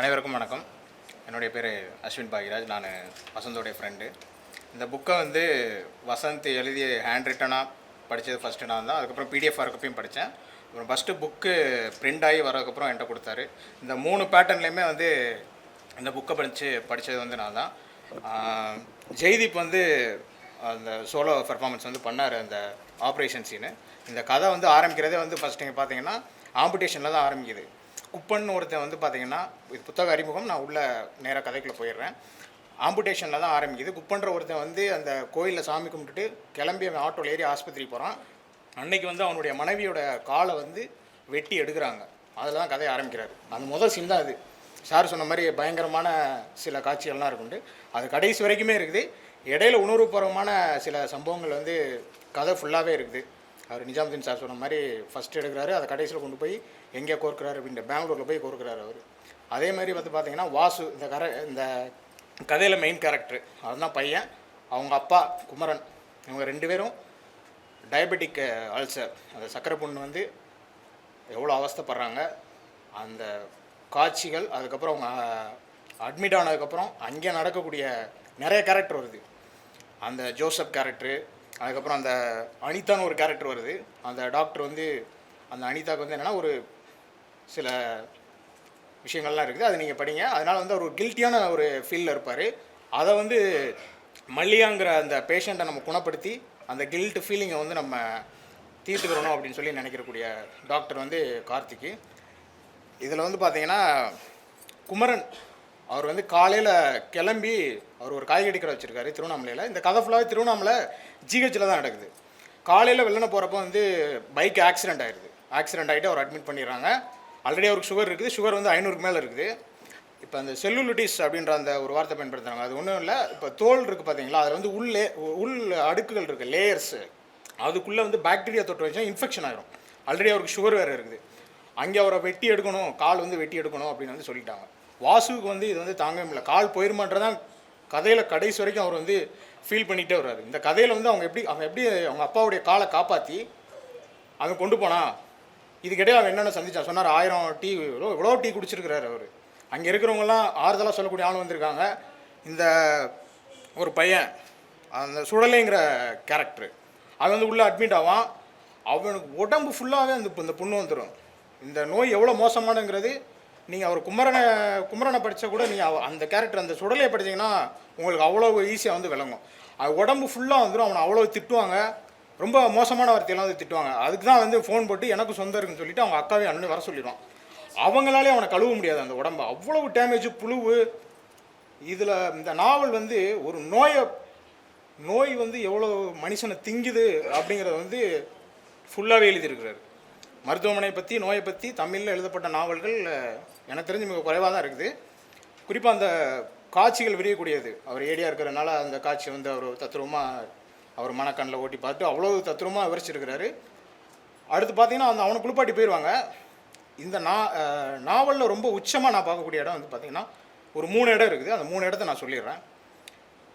அனைவருக்கும் வணக்கம். என்னுடைய பேர் அஸ்வின் பாகிராஜ் நான் வசந்தோடைய ஃப்ரெண்டு இந்த புக்கை வந்து வசந்த் எழுதி ஹேண்ட் ரிட்டனாக படித்தது ஃபஸ்ட்டு நான் தான் அதுக்கப்புறம் பிடிஎஃப் வரக்கப்பையும் படித்தேன் அப்புறம் ஃபஸ்ட்டு புக்கு பிரிண்ட் ஆகி வரதுக்கப்புறம் என்கிட்ட கொடுத்தாரு. இந்த மூணு பேட்டர்ன்லேயுமே வந்து இந்த புக்கை படித்து படித்தது வந்து நான் தான் ஜெய்தீப் வந்து அந்த சோலோ பெர்ஃபார்மன்ஸ் வந்து பண்ணார் அந்த ஆப்ரேஷன் சீனு இந்த கதை வந்து ஆரம்பிக்கிறதே வந்து ஃபஸ்ட் நீங்கள் பார்த்தீங்கன்னா ஆம்படிஷனில் தான் ஆரம்பிக்குது. குப்பன் ஒருத்தன் வந்து பார்த்தீங்கன்னா இது புத்தக அறிமுகம் நான் உள்ள நேராக கதைக்குள்ளே போயிடுறேன். ஆம்புடேஷனில் தான் ஆரம்பிக்குது. குப்பன்ற ஒருத்தன் வந்து அந்த கோயிலில் சாமி கும்பிட்டுட்டு கிளம்பி அவன் ஆட்டோவில் ஏறி ஆஸ்பத்திரி போகிறான் அன்னைக்கு வந்து அவனுடைய மனைவியோட காலை வந்து வெட்டி எடுக்கிறாங்க. அதில் தான் கதையை ஆரம்பிக்கிறாரு. அந்த முதல் சீன் தான் அது. சார் சொன்ன மாதிரி பயங்கரமான சில காட்சிகள்லாம் இருக்குண்டு. அது கடைசி வரைக்குமே இருக்குது. இடையில உணர்வுபூர்வமான சில சம்பவங்கள் வந்து கதை ஃபுல்லாகவே இருக்குது. அவர் நிஜாமுதீன் சார் சொன்ன மாதிரி ஃபஸ்ட் எடுக்கிறாரு அதை கடைசியில் கொண்டு போய் எங்கே கோர்க்கிறாரு அப்படின்ட்டு பெங்களூரில் போய் கோர்க்கிறாரு அவர். அதே மாதிரி வந்து பார்த்தீங்கன்னா வாசு இந்த கர இந்த கதையில் மெயின் கேரக்டர் அதுதான் பையன். அவங்க அப்பா குமரன் இவங்க ரெண்டு பேரும் டயபெட்டிக் அல்சர் அந்த சக்கரை புண்ணு வந்து எவ்வளோ அவஸ்தைப்படுறாங்க அந்த காட்சிகள் அதுக்கப்புறம் அவங்க அட்மிட் ஆனதுக்கப்புறம் அங்கே நடக்கக்கூடிய நிறைய கேரக்டர் வருது. அந்த ஜோசப் கேரக்டரு அதுக்கப்புறம் அந்த அனிதான்னு ஒரு கேரக்டர் வருது. அந்த டாக்டர் வந்து அந்த அனிதாக்கு வந்து என்னென்னா ஒரு சில விஷயங்கள்லாம் இருக்குது. அது நீங்கள் படிங்க. அதனால் வந்து அவர் ஒரு கில்ட்டியான ஒரு ஃபீலில் இருப்பார். அதை வந்து மல்லியாங்கிற அந்த பேஷண்ட்டை நம்ம குணப்படுத்தி அந்த கில்ட் ஃபீலிங்கை வந்து நம்ம தீர்த்துக்கிறணும் அப்படின்னு சொல்லி நினைக்கிறக்கூடிய டாக்டர் வந்து கார்த்திக்கு. இதில் வந்து பார்த்திங்கன்னா குமரன் அவர் வந்து காலையில் கிளம்பி அவர் ஒரு காய்கறி கடை வச்சுருக்காரு திருவண்ணாமலையில். இந்த கதை ஃபுல்லாகவே திருவண்ணாமலை ஜிஹெச்சில் தான் நடக்குது. காலையில் வெளில போகிறப்ப வந்து பைக் ஆக்சிடென்ட் ஆகிடுது ஆக்சிடென்ட் ஆகிட்டு அவர் அட்மிட் பண்ணிடுறாங்க. ஆல்ரெடி அவருக்கு சுகர் இருக்குது. சுகர் வந்து ஐநூறுக்கு மேலே இருக்குது. இப்போ அந்த செல்லுலிட்டிஸ் அப்படின்ற அந்த ஒரு வார்த்தை பயன்படுத்துகிறாங்க அது ஒன்றும் இல்லை. இப்போ தோல் இருக்குது பார்த்தீங்களா அதில் வந்து உள்ளே உள் அடுக்குகள் இருக்குது லேயர்ஸு அதுக்குள்ளே வந்து பாக்டீரியா தொட்டு வச்சா இன்ஃபெக்ஷன் ஆகிடும் ஆல்ரெடி அவருக்கு சுகர் வேறு இருக்குது. அங்கே அவரை வெட்டி எடுக்கணும் கால் வந்து வெட்டி எடுக்கணும் அப்படின்னு வந்து சொல்லிட்டாங்க. வாசுவுக்கு வந்து இது வந்து தாங்க முடியல. கால் போயிருமான்றதான் கதையில் கடைசி வரைக்கும் அவர் வந்து ஃபீல் பண்ணிகிட்டே வர்றாரு. இந்த கதையில் வந்து அவங்க எப்படி அவங்க எப்படி அவங்க அப்பாவுடைய காலை காப்பாற்றி அங்கே கொண்டு போனா இதுக்கிடையே அவன் என்னென்ன சந்திச்சான்? சொன்னார் ஆயிரம் டீ எவ்வளோ எவ்வளோ டீ குடிச்சிருக்கிறாரு அவர். அங்கே இருக்கிறவங்கலாம் ஆறுதலாக சொல்லக்கூடிய ஆள் வந்திருக்காங்க. இந்த ஒரு பையன் அந்த சுடலைங்கிற கேரக்டரு அவன் வந்து உள்ளே அட்மிட் ஆவான். அவனுக்கு உடம்பு ஃபுல்லாகவே அந்த இந்த புண்ணு வந்துடும் இந்த நோய் எவ்வளோ மோசமானங்கிறது நீங்கள் அவர் குமரனை குமரனை படித்தா கூட நீங்கள் அந்த கேரக்டர் அந்த சுடலையை படிச்சீங்கன்னா உங்களுக்கு அவ்வளோ ஈஸியாக வந்து விளங்கும். அது உடம்பு ஃபுல்லாக வந்துடும் அவனை அவ்வளோ திட்டுவாங்க. ரொம்ப மோசமான வார்த்தையெல்லாம் வந்து திட்டுவாங்க. அதுக்கு தான் வந்து ஃபோன் போட்டு எனக்கு சொந்தம் இருக்குன்னு சொல்லிட்டு அவங்க அக்காவே அண்ணன் வர சொல்லிடுவான். அவங்களாலே அவனை கழுவ முடியாது அந்த உடம்பை. அவ்வளவு டேமேஜ் புழுவு. இதில் இந்த நாவல் வந்து ஒரு நோயை நோய் வந்து எவ்வளோ மனுஷனை திங்குது அப்படிங்கிறத வந்து ஃபுல்லாகவே எழுதியிருக்கிறாரு. மருத்துவமனை பற்றி நோயை பற்றி தமிழில் எழுதப்பட்ட நாவல்கள் எனக்கு தெரிஞ்சு மிக குறைவாக தான் இருக்குது. குறிப்பாக அந்த காட்சிகள் விரியக்கூடியது. அவர் ஏடியாக இருக்கிறனால அந்த காட்சி வந்து அவர் தத்ரூபமாக அவர் மனக்கண்ணில் ஓட்டி பார்த்து அவ்வளோ தத்ரூபமாக விவரிச்சிருக்கிறாரு. அடுத்து பார்த்தீங்கன்னா அந்த அவனை குளிப்பாட்டி போயிடுவாங்க இந்த நா நாவலில் ரொம்ப உச்சமாக நான் பார்க்கக்கூடிய இடம் வந்து பார்த்திங்கன்னா ஒரு மூணு இடம் இருக்குது. அந்த மூணு இடத்த நான் சொல்லிடுறேன்.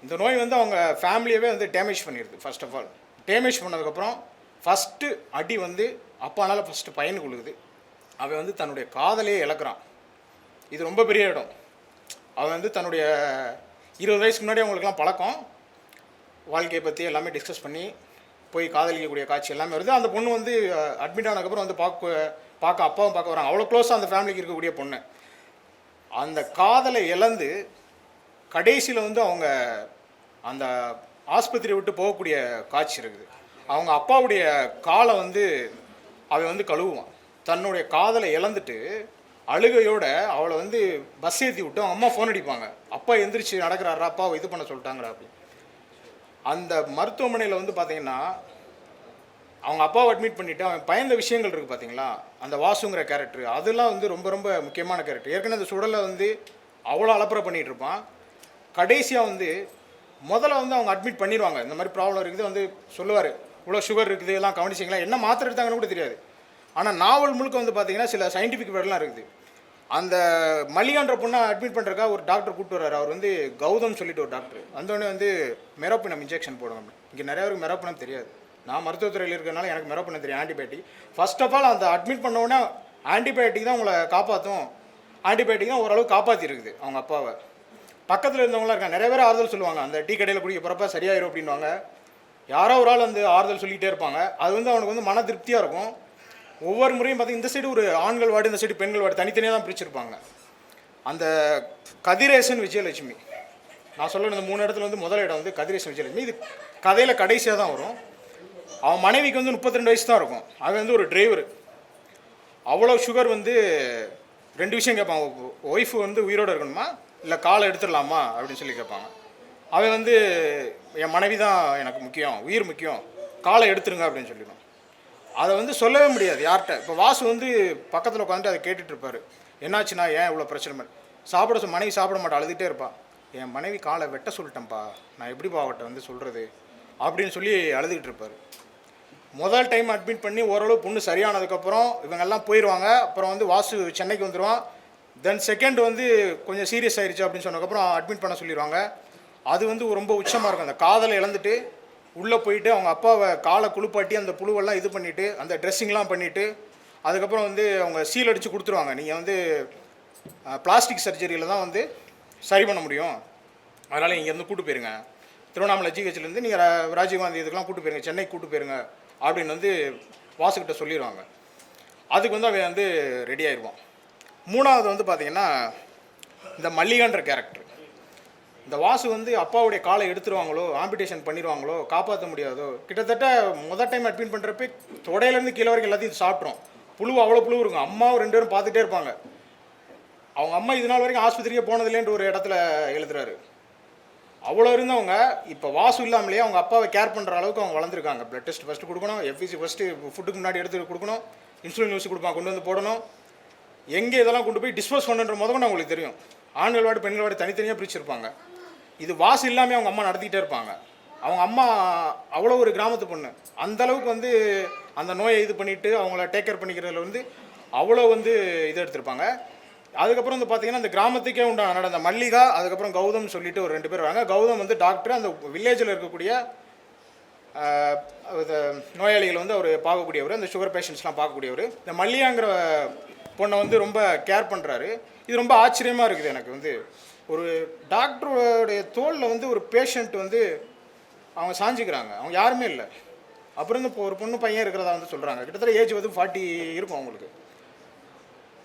இந்த நோய் வந்து அவங்க ஃபேமிலியவே வந்து டேமேஜ் பண்ணிடுது ஃபர்ஸ்ட் ஆஃப் ஆல் டேமேஜ் பண்ணதுக்கப்புறம் ஃபஸ்ட்டு அடி வந்து அப்பானால ஃபஸ்ட்டு பையனுக்கு உழுகுது அவன் வந்து தன்னுடைய காதலையே இழக்கிறான். இது ரொம்ப பெரிய இடம். அவன் வந்து தன்னுடைய இருபது வயசுக்கு முன்னாடி அவங்களுக்குலாம் பழக்கம். வாழ்க்கையை பற்றி எல்லாமே டிஸ்கஸ் பண்ணி போய் காதலிக்கக்கூடிய காட்சி எல்லாமே வருது. அந்த பொண்ணு வந்து அட்மிட் ஆனதுக்கப்புறம் வந்து பார்க்க பார்க்க அப்பாவும் பார்க்க வராங்க. அவ்வளோ க்ளோஸாக அந்த ஃபேமிலிக்கு இருக்கக்கூடிய பொண்ணு. அந்த காதலை இழந்து கடைசியில் வந்து அவங்க அந்த ஆஸ்பத்திரியை விட்டு போகக்கூடிய காட்சி இருக்குது. அவங்க அப்பாவுடைய காலை வந்து அவன் வந்து கழுவுவான். தன்னுடைய காதலை இழந்துட்டு அழுகையோட அவளை வந்து பஸ் ஏற்றி விட்டு அவங்க அம்மா ஃபோன் அடிப்பாங்க. அப்பா எந்திரிச்சு நடக்கிறாரா அப்பா இது பண்ண சொல்லிட்டாங்கடா அப்படி அந்த மருத்துவமனையில் வந்து பார்த்தீங்கன்னா அவங்க அப்பாவை அட்மிட் பண்ணிவிட்டு அவன் பயந்த விஷயங்கள் இருக்குது பார்த்தீங்களா அந்த வாசுங்கிற கேரக்டர் அதெல்லாம் வந்து ரொம்ப ரொம்ப முக்கியமான கேரக்டர் ஏற்கனவே அந்த சுடலை வந்து அவ்வளோ அலப்பறை பண்ணிகிட்டு இருப்பான். கடைசியாக வந்து முதல்ல வந்து அவங்க அட்மிட் பண்ணிடுவாங்க இந்த மாதிரி ப்ராப்ளம் இருக்குது வந்து சொல்லுவார். இவ்வளோ சுகர் இருக்குது எல்லாம் கவனிச்சிங்களா? என்ன மாத்திரை எடுத்தாங்கன்னு கூட தெரியாது. ஆனால் நாவல் முழுக்க வந்து பார்த்தீங்கன்னா சில சயின்டிஃபிக் வேர்டெலாம் இருக்குது. அந்த மல்லிகான்ற பொண்ணை அட்மிட் பண்ணுறக்கா ஒரு டாக்டர் கூப்பிட்டு வர்றாரு. அவர் வந்து கௌதம் சொல்லிட்டு ஒரு டாக்டர் வந்தோடனே வந்து மெரோப்பினம் இன்ஜெக்ஷன் போடணும். இங்கே நிறைய பேருக்கு மெரோப்பினம் தெரியாது. நான் மருத்துவத்துறையில் இருக்கிறனால எனக்கு மெரோப்பினம் தெரியும் ஆன்டிபயோட்டிக் ஃபர்ஸ்ட் ஆஃப் ஆல் அந்த அட்மிட் பண்ண ஆன்டிபயோட்டிக் தான் உங்களை காப்பாற்றும் ஆன்டிபயோட்டிக் தான் ஓரளவு காப்பாற்றிருக்குது அவங்க அப்பாவை. பக்கத்தில் இருந்தவங்களாம் இருக்காங்க. நிறைய பேர் ஆறுதல் சொல்லுவாங்க. அந்த டீ கடையில் குடிக்க போகிறப்ப சரியாயிரும் அப்படின்வாங்க யாரோ ஒரு ஆள் வந்து ஆறுதல் சொல்லிகிட்டே இருப்பாங்க. அது வந்து அவனுக்கு வந்து மன திருப்தியாக இருக்கும். ஒவ்வொரு முறையும் பார்த்தீங்கன்னா இந்த சைடு ஒரு ஆண்கள் வார்டு இந்த சைடு பெண்கள் வார்டு தனித்தனியாக தான் பிரிச்சிருப்பாங்க. அந்த கதிரேசன் விஜயலட்சுமி. நான் சொல்ல இந்த மூணு இடத்துல வந்து முதல் இடம் வந்து கதிரேசன் விஜயலட்சுமி. இது கதையில் கடைசியாக தான் வரும். அவன் மனைவிக்கு வந்து 32 வயசு தான் இருக்கும். அது வந்து ஒரு டிரைவர் அவ்வளோ சுகர் வந்து ரெண்டு விஷயம் கேட்பாங்க ஒய்ஃபு வந்து உயிரோடு இருக்கணுமா? இல்லை காலை எடுத்துடலாமா? அப்படின்னு சொல்லி கேட்பாங்க அவன் வந்து என் மனைவி தான் எனக்கு முக்கியம். உயிர் முக்கியம். காலை எடுத்துருங்க அப்படின்னு சொல்லிடுவான். அதை வந்து சொல்லவே முடியாது யார்கிட்ட? இப்போ வாசு வந்து பக்கத்தில் உட்காந்துட்டு அதை கேட்டுட்டு இருப்பாரு. என்னாச்சுன்னா ஏன் இவ்வளோ பிரச்சனை? பண்ண சாப்பிட சொ- மனைவி சாப்பிட மாட்டா அழுதுகிட்டே இருப்பா. என் மனைவி காலை வெட்ட சொல்லிட்டேன்ப்பா. நான் எப்படிப்பா அவட்ட வந்து சொல்கிறது அப்படின்னு சொல்லி அழுதுகிட்டு இருப்பார். முதல் டைம் அட்மிட் பண்ணி ஓரளவு பொண்ணு சரியானதுக்கப்புறம் இவங்கெல்லாம் போயிடுவாங்க அப்புறம் வந்து வாசு சென்னைக்கு வந்துடுவான் தென் செகண்ட் வந்து கொஞ்சம் சீரியஸ் ஆயிடுச்சு அப்படின்னு சொன்னதுக்கப்புறம் அட்மிட் பண்ண சொல்லிடுவாங்க அது வந்து ரொம்ப உச்சமாக இருக்கும். அந்த காதலை இழந்துட்டு உள்ளே போயிட்டு அவங்க அப்பாவை காலை குளிப்பாட்டி அந்த புழுவெல்லாம் இது பண்ணிவிட்டு அந்த ட்ரெஸ்ஸிங்லாம் பண்ணிவிட்டு அதுக்கப்புறம் வந்து அவங்க சீல் அடித்து கொடுத்துருவாங்க. நீங்கள் வந்து பிளாஸ்டிக் சர்ஜரியில் தான் வந்து சரி பண்ண முடியும். அதனால் இங்கேருந்து கூட்டு போயிருங்க. திருவண்ணாமலை ஜிஹெச்லேருந்து நீங்கள் ராஜீவ்காந்தி இதுக்கெல்லாம் கூட்டு போயிருங்க. சென்னை கூட்டு போயிருங்க அப்படின்னு வந்து வாசுக்கிட்ட சொல்லிடுவாங்க அதுக்கு வந்து அவன் வந்து ரெடி ஆயிடுவான் மூணாவது வந்து பார்த்திங்கன்னா இந்த மல்லிகான்ற கேரக்டர் இந்த வாசு வந்து அப்பாவுடைய காலை எடுத்துருவாங்களோ ஆம்பிடேஷன் பண்ணிடுவாங்களோ காப்பாற்ற முடியாதோ கிட்டத்தட்ட முதல் டைம் அட்மிட் பண்ணுறப்ப தொடையிலேருந்து கீழே வரைக்கும் எல்லாத்தையும் சாப்பிட்றோம். புழு அவ்வளோ புழு இருக்கும். அம்மாவும் ரெண்டு பேரும் பார்த்துட்டே இருப்பாங்க. அவங்க அம்மா இது நாள் வரைக்கும் ஆஸ்பத்திரிக்கே போனதில்லேன்ற ஒரு இடத்துல எழுதுறாரு. அவ்வளோ இருந்தவங்க இப்போ வாசு இல்லாமலேயே அவங்க அப்பாவை கேர் பண்ணுற அளவுக்கு அவங்க வளர்ந்துருக்காங்க. ப்ளட் டெஸ்ட் ஃபஸ்ட்டு கொடுக்கணும் எஃபிசி ஃபஸ்ட்டு ஃபுட்டுக்கு முன்னாடி எடுத்து கொடுக்கணும் இன்சுலின் ஊசி கொடுப்பாங்க கொண்டு வந்து போடணும். எங்கே இதெல்லாம் கொண்டு போய் டிஸ்போஸ் பண்ணுன்ற முதல்ல அவங்களுக்கு தெரியும். ஆண்கள் வார்டு பெண்கள் வார்டு தனித்தனியாக பிரிச்சிருப்பாங்க. இது வாசு இல்லாமல் அவங்க அம்மா நடத்திக்கிட்டே இருப்பாங்க. அவங்க அம்மா அவ்வளோ ஒரு கிராமத்து பொண்ணு. அந்த அளவுக்கு வந்து அந்த நோயை இது பண்ணிவிட்டு அவங்கள டேக் கேர் பண்ணிக்கிறதுல வந்து அவ்வளோ வந்து இது எடுத்திருப்பாங்க. அதுக்கப்புறம் வந்து பார்த்தீங்கன்னா அந்த கிராமத்துக்கே உண்டான நடந்த மல்லிகா அதுக்கப்புறம் கௌதம் சொல்லிட்டு ஒரு ரெண்டு பேர் வராங்க கௌதம் வந்து டாக்டர் அந்த வில்லேஜில் இருக்கக்கூடிய ஆஹ், நோயாளிகள் வந்து அவர் பார்க்கக்கூடியவர் அந்த சுகர் பேஷண்ட்ஸ்லாம் பார்க்கக்கூடியவர். இந்த மல்லிகாங்கிற பொண்ணை வந்து ரொம்ப கேர் பண்ணுறாரு இது ரொம்ப ஆச்சரியமாக இருக்குது எனக்கு வந்து. ஒரு டாக்டருடைய தோலில் வந்து ஒரு பேஷண்ட் வந்து அவங்க சாஞ்சிக்கிறாங்க. அவங்க யாருமே இல்லை. அப்புறம் இருந்து இப்போ ஒரு பொண்ணு பையன் இருக்கிறதா வந்து சொல்கிறாங்க கிட்டத்தட்ட ஏஜ் வந்து ஃபார்ட்டி இருக்கும் அவங்களுக்கு.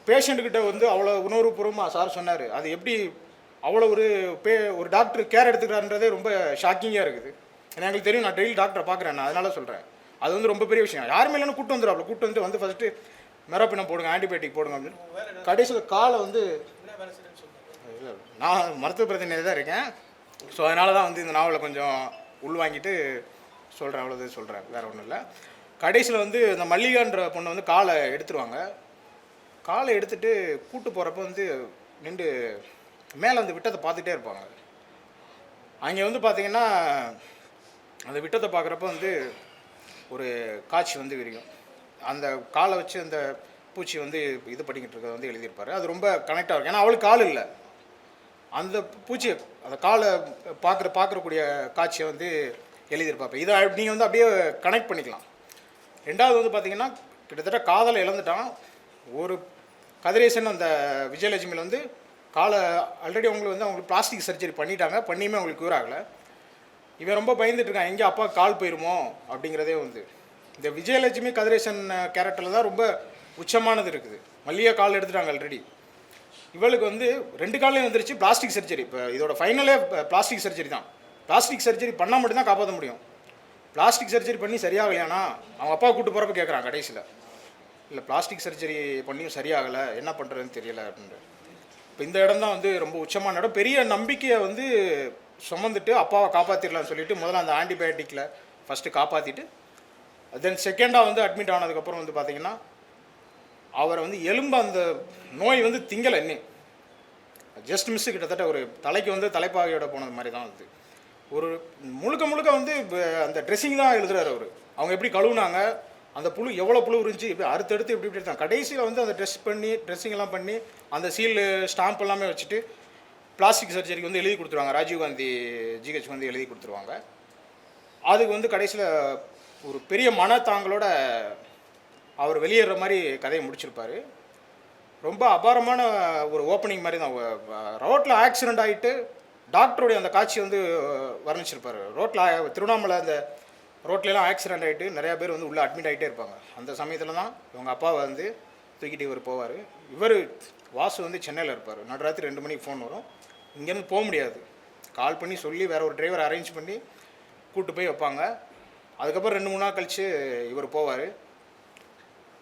பேஷண்ட்டுக்கிட்ட வந்து அவ்வளோ உணர்வுபூர்வமாக சார் சொன்னார். அது எப்படி அவ்வளோ ஒரு பே ஒரு டாக்டர் கேர் எடுத்துக்கிறான்றதே ரொம்ப ஷாக்கிங்காக இருக்குது. ஏன்னா எங்களுக்கு தெரியும் நான் டெய்லி டாக்டரை பார்க்குறேன். நான் அதனால சொல்கிறேன் அது வந்து ரொம்ப பெரிய விஷயம். யாருமே இல்லைன்னு கூட்டு வந்துடுறாப்புல கூட்டு வந்து வந்து ஃபஸ்ட்டு மெரப்பினம் போடுங்க ஆன்டிபயோட்டிக் போடுங்க அப்படின்னு. கடைசியில் காலை வந்து நான் மருத்துவ பிரதிநிதி தான் இருக்கேன். ஸோ அதனால தான் வந்து இந்த நாவலை கொஞ்சம் உள்வாங்கிட்டு சொல்கிறேன் அவ்வளோது சொல்கிறேன் வேறு ஒன்றும் இல்லை. கடைசியில் வந்து இந்த மல்லிகான்ற பொண்ணு வந்து காலை எடுத்துருவாங்க. காலை எடுத்துட்டு கூட்டு போகிறப்ப வந்து நின்று மேலே அந்த விட்டத்தை பார்த்துட்டே இருப்பாங்க. அங்கே வந்து பார்த்தீங்கன்னா அந்த விட்டத்தை பார்க்குறப்ப வந்து ஒரு காட்சி வந்து விரியும். அந்த காலை வச்சு அந்த பூச்சி வந்து இது பண்ணிக்கிட்டு இருக்கிறத வந்து எழுதியிருப்பாரு. அது ரொம்ப கனெக்டாக இருக்கும். ஏன்னா அவளுக்கு கால் இல்லை. அந்த பூச்சியை அந்த காலை பார்க்குற பார்க்குறக்கூடிய காட்சியை வந்து எழுதியிருப்பாப்பேன் இதை நீங்கள் வந்து அப்படியே கனெக்ட் பண்ணிக்கலாம். ரெண்டாவது வந்து பார்த்தீங்கன்னா கிட்டத்தட்ட காதலை இழந்துட்டான். ஒரு கதிரேசன் அந்த விஜயலட்சுமியில் வந்து காலை ஆல்ரெடி அவங்களுக்கு வந்து அவங்களுக்கு பிளாஸ்டிக் சர்ஜரி பண்ணிட்டாங்க. பண்ணியுமே அவங்களுக்கு க்யூர் ஆகலை. இவன் ரொம்ப பயந்துட்டுருக்கான் எங்கே அப்பா கால் போயிருமோ அப்படிங்கிறதே வந்து. இந்த விஜயலட்சுமி கதிரேசன் கேரக்டரில் தான் ரொம்ப உச்சமானது இருக்குது. மல்லிகை கால் எடுத்துட்டாங்க ஆல்ரெடி இவளுக்கு வந்து ரெண்டு காலையும் வந்துருச்சு பிளாஸ்டிக் சர்ஜரி இப்போ இதோட ஃபைனலே பிளாஸ்டிக் சர்ஜரி தான். பிளாஸ்டிக் சர்ஜரி பண்ணால் மட்டும்தான் காப்பாற்ற முடியும். பிளாஸ்டிக் சர்ஜரி பண்ணி சரியாகலையானா அவங்க அப்பா கூட்டு போகிறப்ப கேட்குறான் கடைசியில். இல்லை பிளாஸ்டிக் சர்ஜரி பண்ணியும் சரியாகலை. என்ன பண்ணுறதுன்னு தெரியல அப்படின்ட்டு இப்போ இந்த இடம் தான் வந்து ரொம்ப உச்சமான இடம். பெரிய நம்பிக்கையை வந்து சுமந்துட்டு அப்பாவை காப்பாற்றிடலாம்னு சொல்லிட்டு முதல்ல அந்த ஆன்டிபயோட்டிக்கில் ஃபஸ்ட்டு காப்பாற்றிட்டு தென் செகண்டாக வந்து அட்மிட் ஆனதுக்கப்புறம் வந்து பார்த்திங்கன்னா அவரை வந்து எலும்பு அந்த நோய் வந்து திங்கலை இன்னும். ஜஸ்ட் மிஸ் கிட்டத்தட்ட ஒரு தலைக்கு வந்து தலைப்பாகையோட போனது மாதிரி தான் வந்து ஒரு முழுக்க முழுக்க வந்து அந்த ட்ரெஸ்ஸிங் தான் எழுதுறாரு அவர். அவங்க எப்படி கழுவுனாங்க அந்த புழு எவ்வளோ புழு இருந்துச்சு இப்படி அறுத்தடுத்து இப்படி இப்படி எடுத்தாங்க. கடைசியில் வந்து அந்த ட்ரெஸ் பண்ணி ட்ரெஸ்ஸிங் எல்லாம் பண்ணி அந்த சீல் ஸ்டாம்ப் எல்லாமே வச்சுட்டு பிளாஸ்டிக் சர்ஜரிக்கு வந்து எழுதி கொடுத்துருவாங்க. ராஜீவ்காந்தி ஜிஹெச் வந்து எழுதி கொடுத்துருவாங்க. அதுக்கு வந்து கடைசியில் ஒரு பெரிய மனத்தாங்களோட அவர் வெளியேற மாதிரி கதையை முடிச்சிருப்பார். ரொம்ப அபாரமான ஒரு ஓப்பனிங் மாதிரி தான். ரோட்டில் ஆக்சிடெண்ட் ஆகிட்டு டாக்டருடைய அந்த காட்சி வந்து வர்ணிச்சிருப்பார். ரோட்டில் திருவண்ணாமலை அந்த ரோட்லலாம் ஆக்சிடெண்ட் ஆகிட்டு நிறையா பேர் வந்து உள்ளே அட்மிட் ஆகிட்டே இருப்பாங்க. அந்த சமயத்தில் தான் இவங்க அப்பாவை வந்து தூக்கிட்டு இவர் போவார். இவர் வாசு வந்து சென்னையில் இருப்பார். நடுராத்திரி ரெண்டு மணிக்கு ஃபோன் வரும். இங்கேருந்து போக முடியாது. கால் பண்ணி சொல்லி வேற ஒரு டிரைவர் அரேஞ்ச் பண்ணி கூப்பிட்டு போய் வைப்பாங்க. அதுக்கப்புறம் ரெண்டு மூணு நாள் கழித்து இவர் போவார்.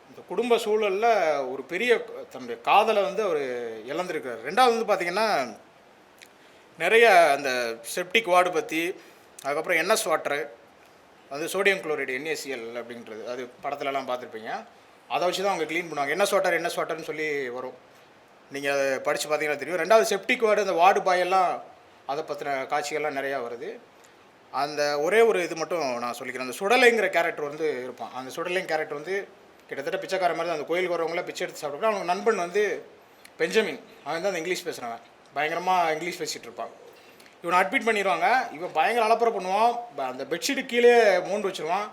இந்த குடும்ப சூழலில் ஒரு பெரிய தன்னுடைய காதலை வந்து அவர் இழந்திருக்கிறார். ரெண்டாவது வந்து பார்த்திங்கன்னா நிறைய அந்த செப்டிக் வார்டு பற்றி அதுக்கப்புறம் என்எஸ் வாட்டரு அது சோடியம் குளோரைடு என்ஏசிஎல் அப்படின்றது அது படத்துலலாம் பார்த்துருப்பீங்க. அதை வச்சு தான் அவங்க க்ளீன் பண்ணுவாங்க. என்எஸ் வாட்டர் என்எஸ் வாட்டர்னு சொல்லி வரும். நீங்கள் அதை படித்து பார்த்தீங்கன்னா தெரியும். ரெண்டாவது செப்டிக் வார்டு அந்த வார்டு பாயெல்லாம் அதை பற்றின காட்சிகள்லாம் நிறையா வருது. அந்த ஒரே ஒரு இது மட்டும் நான் சொல்லிக்கிறேன். அந்த சுடலைங்கிற கேரக்டர் வந்து இருப்பான். அந்த சுடலைங்க கேரக்டர் வந்து கிட்டத்தட்ட பிச்சைக்கார மாதிரி தான் அந்த கோயிலுக்கு வரவங்களாம் பிச்சை எடுத்து சாப்பிட்ருப்பாங்க அவங்க நண்பன் வந்து பெஞ்சமின். அவன் தான் அந்த இங்கிலீஷ் பேசுகிறவன் பயங்கரமாக இங்கிலீஷ் பேசிகிட்டு இருப்பான். இவனை அட்மிட் பண்ணிடுவாங்க. இவன் பயங்கர அலப்பறை பண்ணுவான். ப- அந்த பெட்ஷீட்டு கீழே மூண்டு வச்சிருவான்.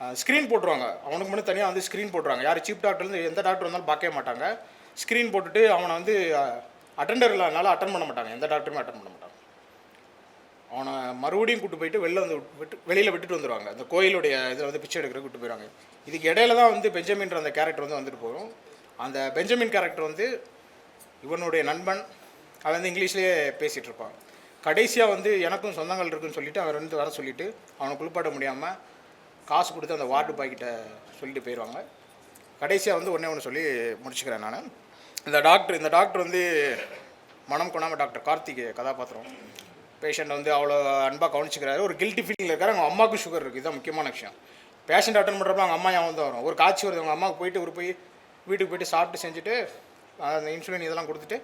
ஸ்க்ரீன் போட்டுருவாங்க. அவனுக்கு மட்டும் தனியாக வந்து ஸ்க்ரீன் போட்டுருவாங்க. யார் சீப் டாக்டர்லேருந்து எந்த டாக்டர் வந்தாலும் பார்க்கவே மாட்டாங்க. ஸ்க்ரீன் போட்டுட்டு அவனை வந்து அட்டெண்டர் இல்லாதனால அட்டன் பண்ண மாட்டாங்க. எந்த டாக்டருமே அட்டன் பண்ண மாட்டாங்க. அவனை மறுபடியும் கூட்டு போயிட்டு வெளில வந்து விட்டு வெளியில் விட்டுட்டு வந்துடுவாங்க அந்த கோயிலுடைய இதில் வந்து பிச்சை எடுக்கிற கூட்டு போயிடுவாங்க இதுக்கு இடையில தான் வந்து பெஞ்சமின்ற அந்த கேரக்டர் வந்து வந்துட்டு போகும். அந்த பெஞ்சமின் கேரக்டர் வந்து இவனுடைய நண்பன் அவன் வந்து இங்கிலீஷ்லேயே பேசிகிட்டு இருப்பான். கடைசியாக வந்து எனக்கும் சொந்தங்கள் இருக்குன்னு சொல்லிட்டு அவர் வந்து வர சொல்லிட்டு அவனை குளிப்பாட்ட முடியாமல் காசு கொடுத்து அந்த வார்டு பாய்கிட்ட சொல்லிட்டு போயிடுவாங்க கடைசியாக வந்து ஒன்றே ஒன்று சொல்லி முடிச்சுக்கிறேன் நான். இந்த டாக்டர் இந்த டாக்டர் வந்து மனம் கொண்டாமல் டாக்டர் கார்த்திகே கதாபாத்திரம். பேஷண்ட் வந்து அவ்வளோ அன்பாக கவனிச்சுக்கிறாரு. ஒரு கில்ட்டி ஃபீலிங்கில் இருக்காரு. அவங்க அம்மாவுக்கு சுகர் இருக்குது இதுதான் முக்கியமான விஷயம். பேஷண்ட் அட்டன் பண்ணுறப்ப அவங்க அம்மா ஞாபகம் தான் வரும்? ஒரு காட்சி வருது. அவங்க அம்மாவுக்கு போயிட்டு ஒரு போய் வீட்டுக்கு போயிட்டு சாப்பிட்டு செஞ்சுட்டு அந்த இன்சுலின் இதெல்லாம் கொடுத்துட்டு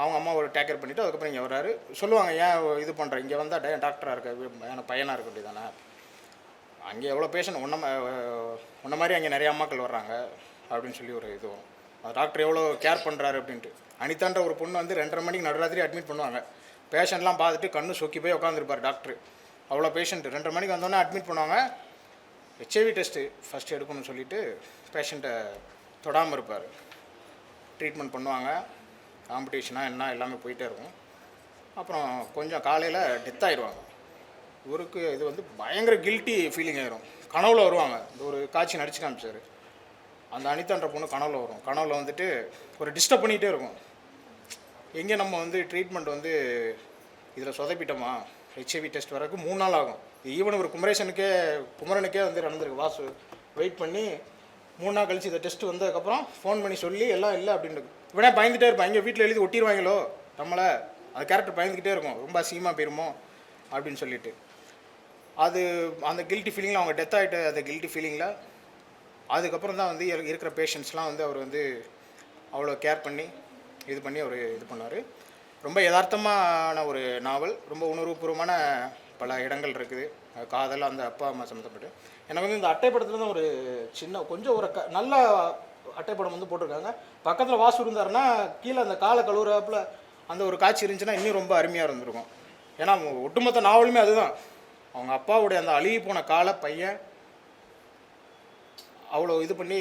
அவங்க அம்மா ஒரு டேக்கர் பண்ணிவிட்டு அதுக்கப்புறம் இங்கே வர்றாரு. சொல்லுவாங்க ஏன் இது பண்ணுற இங்கே வந்தால் டே டாக்டராக இருக்க? எனக்கு பையனாக இருக்க வேண்டியதானே? அங்கே எவ்வளோ பேஷண்ட் உன்ன ஒன்றை மாதிரி அங்கே நிறைய அம்மாக்கள் வர்றாங்க. அப்படின்னு சொல்லி ஒரு இது வரும். டாக்டர் எவ்வளோ கேர் பண்ணுறாரு அப்படின்ட்டு. அனிதான்ற ஒரு பொண்ணு வந்து ரெண்டரை மணிக்கு நடுராத்திரி அட்மிட் பண்ணுவாங்க. பேஷண்ட்லாம் பார்த்துட்டு கண்ணு சொக்கி போய் உட்காந்துருப்பார் டாக்டர். அவ்வளோ பேஷண்ட் ரெண்டரை மணிக்கு வந்தோடனே அட்மிட் பண்ணுவாங்க. ஹெச்ஐவி டெஸ்ட்டு ஃபஸ்ட்டு எடுக்கணும்னு சொல்லிட்டு பேஷண்ட்டை தொடாமல் இருப்பார். ட்ரீட்மெண்ட் பண்ணுவாங்க. காம்படிஷனாக என்ன எல்லாமே போயிட்டே இருக்கும். அப்புறம் கொஞ்சம் காலையில் டெத் ஆயிடுவாங்க. இவருக்கு இது வந்து பயங்கர கில்ட்டி ஃபீலிங் ஆயிரும். கனவுல வருவாங்க. இந்த ஒரு காட்சி நடிச்சு காமிச்சார். அந்த அனிதான்ற பொண்ணு கனவுல வரும். கனவுல வந்துட்டு ஒரு டிஸ்டர்ப் பண்ணிகிட்டே இருக்கும். எங்கே நம்ம வந்து ட்ரீட்மெண்ட் வந்து இதில் சொதப்பிட்டோமா? ஹெச்ஐவி டெஸ்ட் வரக்கு மூணு நாள் ஆகும். ஈவன் ஒரு குமரேசனுக்கே குமரனுக்கே வந்து நடந்திருக்கு வாசு வெயிட் பண்ணி மூணு நாள் கழிச்சு இந்த டெஸ்ட் வந்ததுக்கப்புறம் ஃபோன் பண்ணி சொல்லி எல்லாம் இல்லை அப்படின்னு இவனே பயந்துட்டே இருப்பான். இங்கே வீட்டில் எழுதி ஒட்டிடுவாங்களோ நம்மளை? அந்த கேரக்டர் பயந்துக்கிட்டே இருக்கும். ரொம்ப அசிங்கமாக போயிருமோ? அப்படின்னு சொல்லிட்டு. அது அந்த கில்ட்டி ஃபீலிங்கில் அவங்க டெத் ஆகிட்ட அந்த கில்ட்டி ஃபீலிங்கில் அதுக்கப்புறம் தான் வந்து இருக்கிற பேஷண்ட்ஸ்லாம் வந்து அவர் வந்து அவ்வளோ கேர் பண்ணி இது பண்ணி அவர் இது பண்ணார். ரொம்ப யதார்த்தமான ஒரு நாவல். ரொம்ப உணர்வுபூர்வமான பல இடங்கள் இருக்குது. காதல் அந்த அப்பா அம்மா சம்மந்தப்பட்டு எனக்கு வந்து இந்த அட்டைப்படத்தில் தான் ஒரு சின்ன கொஞ்சம் ஒரு க நல்ல அட்டைப்படம் வந்து போட்டிருக்காங்க. பக்கத்தில் வாசு இருந்தாருன்னா கீழே அந்த காலை கழுவுறப்பில் அந்த ஒரு காட்சி இருந்துச்சுன்னா இன்னும் ரொம்ப அருமையாக இருந்திருக்கும். ஏன்னா ஒட்டுமொத்த நாவலுமே அதுதான். அவங்க அப்பாவுடைய அந்த அழுகி போன காலை பையன் அவ்வளோ இது பண்ணி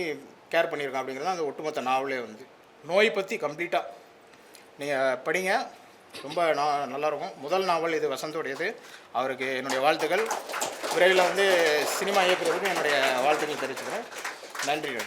கேர் பண்ணியிருக்கான் அப்படிங்கிறது அந்த ஒட்டுமொத்த நாவலே வந்து. நோய் பற்றி கம்ப்ளீட்டாக நீங்கள் படிங்க. ரொம்ப நா நல்லாயிருக்கும் முதல் நாவல் இது வசந்தோடையது. அவருக்கு என்னுடைய வாழ்த்துக்கள். விரைவில் வந்து சினிமா இயக்குறதுக்கு என்னுடைய வாழ்த்துக்கள் தெரிவிச்சுக்கிறேன். நன்றி.